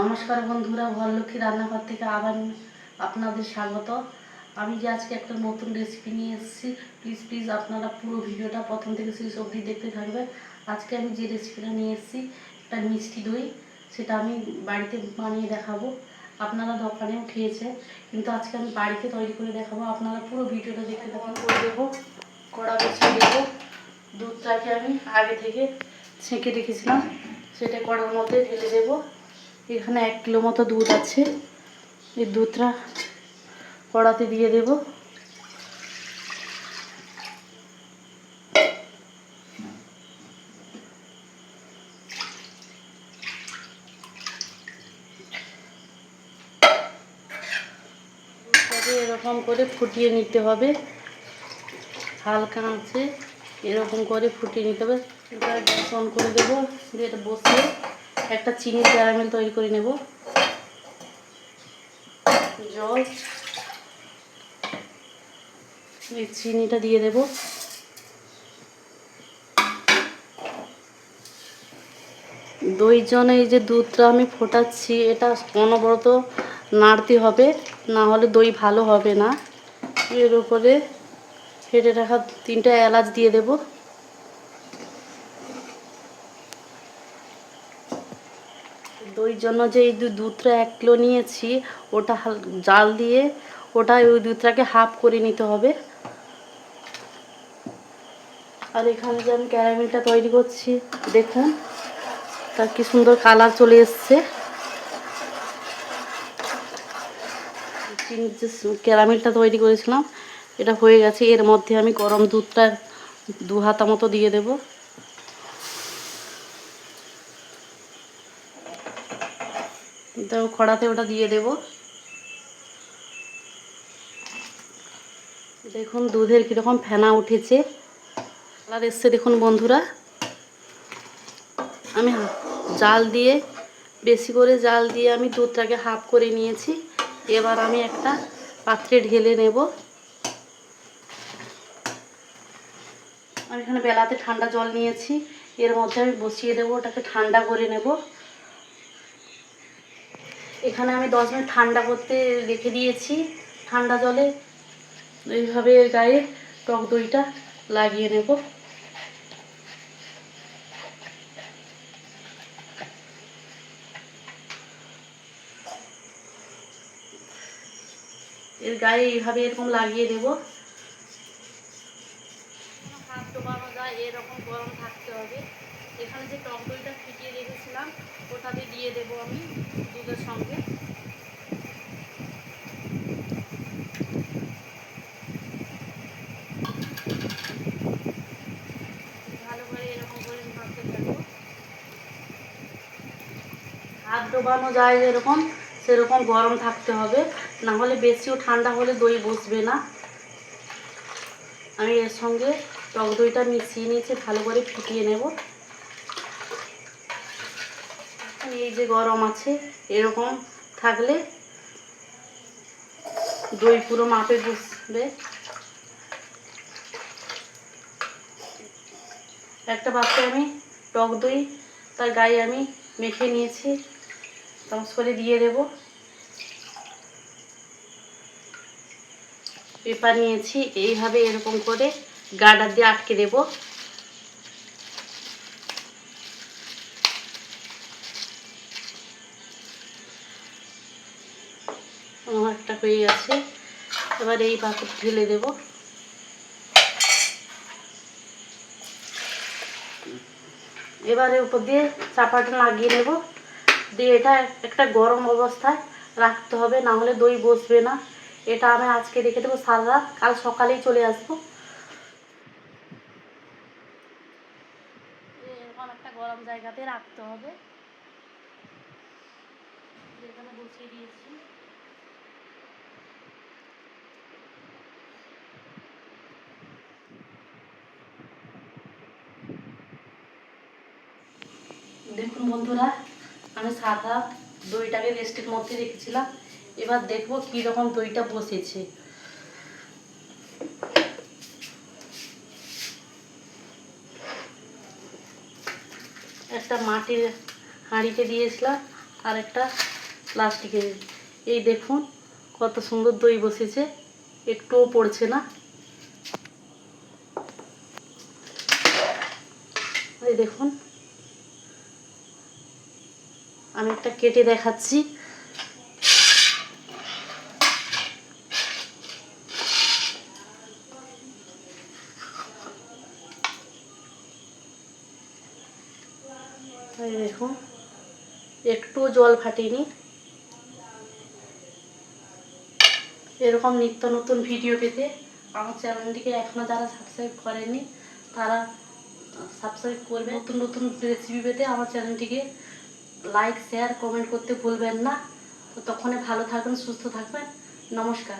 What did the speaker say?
নমস্কার বন্ধুরা ভরলক্ষ্মী রান্নাঘর থেকে আবার আপনাদের স্বাগত। আমি যে আজকে একটা নতুন রেসিপি নিয়ে এসেছি প্লিজ প্লিজ আপনারা পুরো ভিডিওটা প্রথম থেকে শেষ অবধি দেখতে থাকবেন। আজকে আমি যে রেসিপিটা নিয়ে এসেছি, একটা মিষ্টি দই, সেটা আমি বাড়িতে বানিয়ে দেখাবো। আপনারা দোকানেও খেয়েছে কিন্তু আজকে আমি বাড়িতে তৈরি করে দেখাবো। আপনারা পুরো ভিডিওটা দেখতে থাকুন। করে দেবো, কড়া বসিয়ে দেবো। দুধটাকে আমি আগে থেকে ছেঁকে রেখেছিলাম, সেটা কড়ার মধ্যে ঢেলে দেবো। এখানে এক কিলো মতো দুধ আছে। এই দুধটা কড়াতে দিয়ে দেব। এরকম করে ফুটিয়ে নিতে হবে। হালকা আছে এরকম করে ফুটিয়ে নিতে হবে। গ্যাস অন করে দেবো। দিয়ে এটা বসিয়ে একটা চিনির ক্যারামেল তৈরি করে নেব। জল। এই চিনিটা দিয়ে দেব। দই জন্য এই যে দুধটা আমি ফোটাচ্ছি, এটা অনবরত নাড়তে হবে, না হলে দই ভালো হবে না। এর উপরে ফেটে রাখা তিনটা এলাচ দিয়ে দেবো। দইর জন্য যে এই দুধটা এক কিলো নিয়েছি, ওটা জাল দিয়ে ওটা ওই দুধটাকে হাফ করে নিতে হবে। আর এখানে যে আমি ক্যারামেলটা তৈরি করছি, দেখুন, তার কি সুন্দর কালার চলে এসছে। ক্যারামেলটা তৈরি করেছিলাম, এটা হয়ে গেছে, এর মধ্যে আমি গরম দুধটা দু হাতা মতো দিয়ে দেবো। তো খড়াতে ওটা দিয়ে দেব। দেখুন দুধের কীরকম ফেনা উঠেছে। কালার এসছে দেখুন বন্ধুরা। আমি জাল দিয়ে, বেশি করে জাল দিয়ে আমি দুধটাকে হাফ করে নিয়েছি। এবার আমি একটা পাত্রে ঢেলে নেব। আমি এখানে বেলাতে ঠান্ডা জল নিয়েছি। এর মধ্যে আমি বসিয়ে দেবো, ওটাকে ঠান্ডা করে নেব। এখানে আমি দশ মিনিট ঠান্ডা করতে রেখে দিয়েছি, ঠান্ডা জলে। এইভাবে গায়ে টক দইটা লাগিয়ে নেব। এর গায়ে এইভাবে এরকম লাগিয়ে দেব। এরকম গরম থাকতে হবে। এখানে যে টক দইটা ফিটিয়ে রেখেছিলাম, ওটাতে দিয়ে দেব আমি দুধের সঙ্গে। হাত ডোবানো যায় যেরকম, সেরকম গরম থাকতে হবে। না হলে বেশিও ঠান্ডা হলে দই বসবে না। আমি এর সঙ্গে টক দইটা মিশিয়ে নিয়েছি, ভালো করে ফুটিয়ে নেব। এই যে গরম আছে, এরকম থাকলে দই পুরো মাপে বসবে। একটা পাত্রে আমি টক দই, তার গায়ে আমি মেখে নিয়েছি চামচ করে দিয়ে দেব। পেপার নিয়েছি, এইভাবে এরকম করে গার্ডার দিয়ে আটকে দেব। একটা হয়ে গেছে। এবার এই পাত্র ঢেলে দেব। এবারে উপর দিয়ে চাপাটা লাগিয়ে নেব। দিয়ে এটা একটা গরম অবস্থায় রাখতে হবে, না হলে দই বসবে না। এটা আমি আজকে রেখে দেবো সারা রাত। কাল সকালেই চলে আসব। গরম জায়গাতে রাখতে হবে। এখানে বসিয়ে দিয়েছি। দেখুন বন্ধুরা, আমি সাদা দইটাকে রেস্টের মধ্যে রেখেছিলাম। এবার দেখব কীরকম দইটা বসেছে। একটা মাটির হাঁড়িতে দিয়েছিলাম, আর একটা প্লাস্টিকের এই দেখুন কত সুন্দর দই বসেছে, একটুও পড়ছে না। এই দেখুন আমি একটা কেটে দেখাচ্ছি। একটু জল ফাটেনি। এরকম নিত্য নতুন ভিডিও পেতে আমার চ্যানেলটিকে এখনও যারা সাবস্ক্রাইব করেনি তারা সাবস্ক্রাইব করবে। নতুন নতুন রেসিপি পেতে আমার চ্যানেলটিকে লাইক শেয়ার কমেন্ট করতে ভুলবেন না। তো তখনই ভালো থাকবেন সুস্থ থাকবেন। নমস্কার।